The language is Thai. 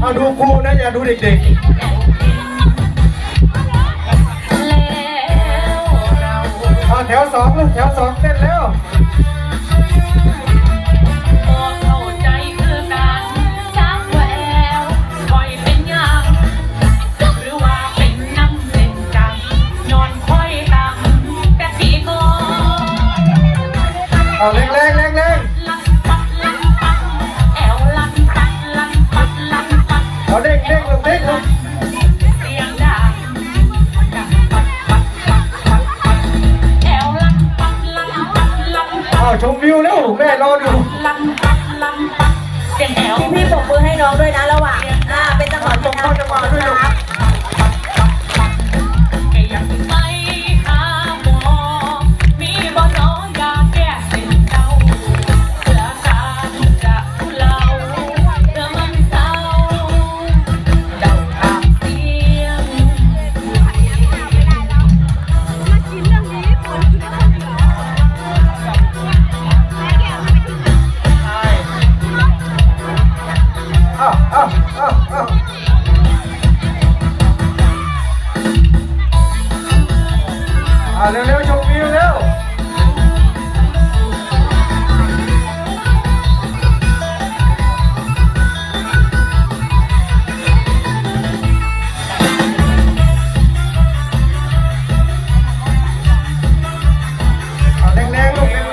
เาดูครูนะอยาดูเด็กๆแถวสองลูกแถวสอง เอาแรงแรงแรงแรงลันปัดลันปัดแอวลันปัดลันปัดลันปัดเอาเด้งเด้งลูกเด้งลูกเสียงดังดังปัดปัดปัดปัดปัดแอวลันปัดลันปัดลันปัเอาดชมวิวแล้วแม่รออยู่ลันปัดลันปัดเสียงแอวพี่พี่ปรบมือให้น้องด้วยนะระหว่างอ่าเป็นจังหวะตรงเข้าจังหวะด้วยลูกครับ I'm.